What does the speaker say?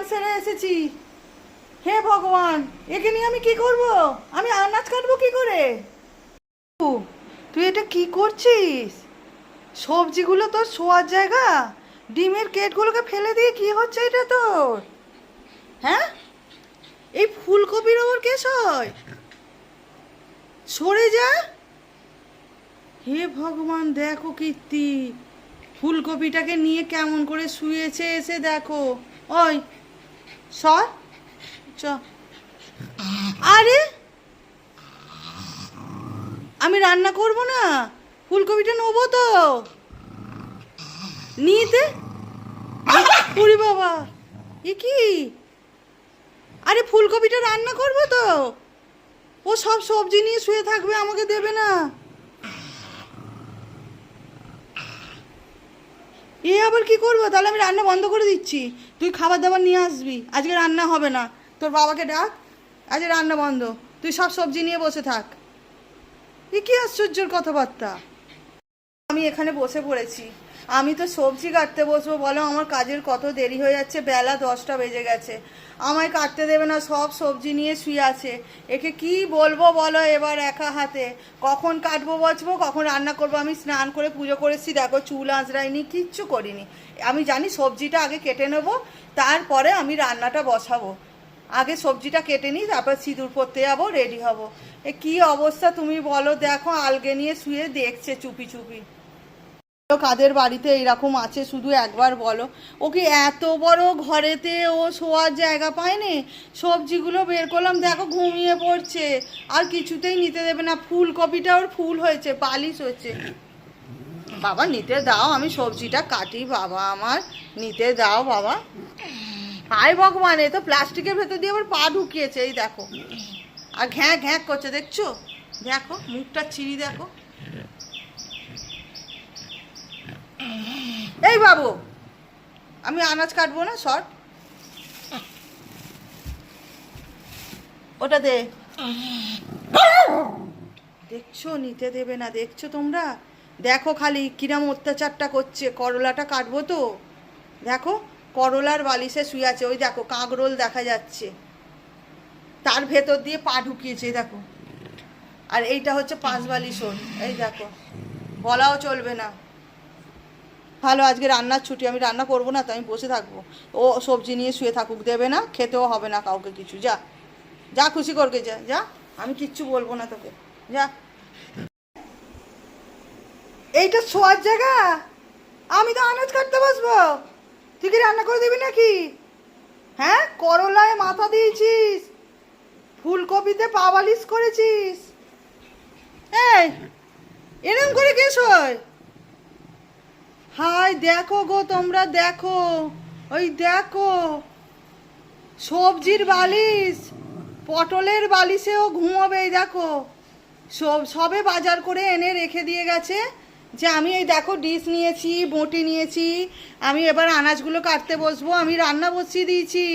স্নান সেরে এসেছি। হে ভগবান, একে নিয়ে আমি কি করব? আমি আনাজ কাটবো কি করে? তুই এটা কি করছিস? সবজিগুলো তোর শোয়ার জায়গা? ডিমের কেটগুলোকে ফেলে দিয়ে কি হচ্ছে এটা তোর? হ্যাঁ? এই ফুলকপির ওপর কেস হয় সরে যা। হে ভগবান, দেখো কীর্তি। ফুলকপিটাকে নিয়ে কেমন করে শুয়েছে এসে দেখো। ওই সর। চ। আরে! আমি রান্না করব না। ফুলকপিটা নেব তো। নিতে পুরি বাবা! এ কি? আরে ফুলকপিটা রান্না করব তো। ও সব সবজি নিয়ে শুয়ে থাকবে, আমাকে দেবে না। এ আবার কি করব? তাহলে আমি রান্না বন্ধ করে দিচ্ছি। তুই খাবার দাবার নিয়ে আসবি। আজকে রান্না হবে না। তোর বাবাকে ডাক। আজকে রান্না বন্ধ। তুই সব সবজি নিয়ে বসে থাক। এ কি আশ্চর্যর কথাবার্তা? আমি এখানে বসে পড়েছি। আমি তো সবজি কাটতে বসবো, বলো আমার কাজের কত দেরি হয়ে যাচ্ছে, বেলা দশটা বেজে গেছে। আমায় কাটতে দেবে না, সব সবজি নিয়ে শুয়ে আছে। একে কি বলব বলো এবার একা হাতে? কখন কাটবো, বসবো, কখন রান্না করব? আমি স্নান করে পুজো করেছি, দেখো চুল আঁচড়াইনি, কিচ্ছু করিনি। আমি জানি সবজিটা আগে কেটে নেব, তারপরে আমি রান্নাটা বসাবো। আগে সবজিটা কেটে নিই, তারপর সিঁদুর পরতে যাব রেডি হব। এ কি অবস্থা তুমি বলো, দেখো আলগে নিয়ে শুয়ে দেখছে চুপি চুপি। কাদের বাড়িতে এরকম আছে, শুধু একবার বলো। ও কি এত বড় ঘরেতে ও শোয়ার জায়গা পায়নি? সবজিগুলো বের করলাম, দেখো ঘুমিয়ে পড়ছে। আর কিছুতেই নিতে দেবে না। ফুলকপিটা ওর ফুল হয়েছে পালিশ হয়েছে। বাবা, নিতে দাও, আমি সবজিটা কাটি, বাবা আমার। নিতে দাও, বাবা। হায় ভগবান, এ তো প্লাস্টিকের ভেতর দিয়ে আবার পা ঢুকিয়েছে, এই দেখো। আর ঘ্যাঁ ঘ্যাঁ করছে, দেখছ? দেখো, মুখটা চিনি দেখো। এই বাবু, আমি আনাজ কাটবো না শর্ট ওটা দে। দেখছ, নিতে দেবে না, দেখছ তোমরা? দেখো খালি কিরাম অত্যাচারটা করছে, করলাটা কাটবো তো। দেখো, করলার বালিশে শুয়ে আছে, ওই দেখো, কাঁকরোল দেখা যাচ্ছে। তার ভেতর দিয়ে পা ঢুকিয়েছে দেখো। আর এইটা হচ্ছে পাঁচ বালিশন এই দেখো। বলাও চলবে না। ভালো, আজকে রান্নার ছুটি, আমি রান্না করব না, তো আমি বসে থাকব। ও সবজি নিয়ে শুয়ে থাকুক, দেবে না, খেতেও হবে না কাউকে কিছু, যা। যা খুশি করবে, যা যা। আমি কিচ্ছু বলব না তোকে, যা। এইটা শোয়ার জায়গা? আমি তো আনাজ কাটতে বসবো। তুই কি রান্না করে দিবি নাকি? হ্যাঁ করলায় মাথা দিয়েছিস। ফুলকপিতে পাওয়ালিশ করেছিস। এই, এরম করে কেস হয় হাই দেখো গো তোমরা, দেখো। ওই দেখো, সবজির বালিশ, পটলের বালিশেও ঘুমোবে দেখো। সব, সবে বাজার করে এনে রেখে দিয়ে গেছে যে আমি এই দেখো ডিশ নিয়েছি, বটি নিয়েছি, আমি এবার আনাজগুলো কাটতে বসবো, আমি রান্না বসিয়ে দিয়েছি।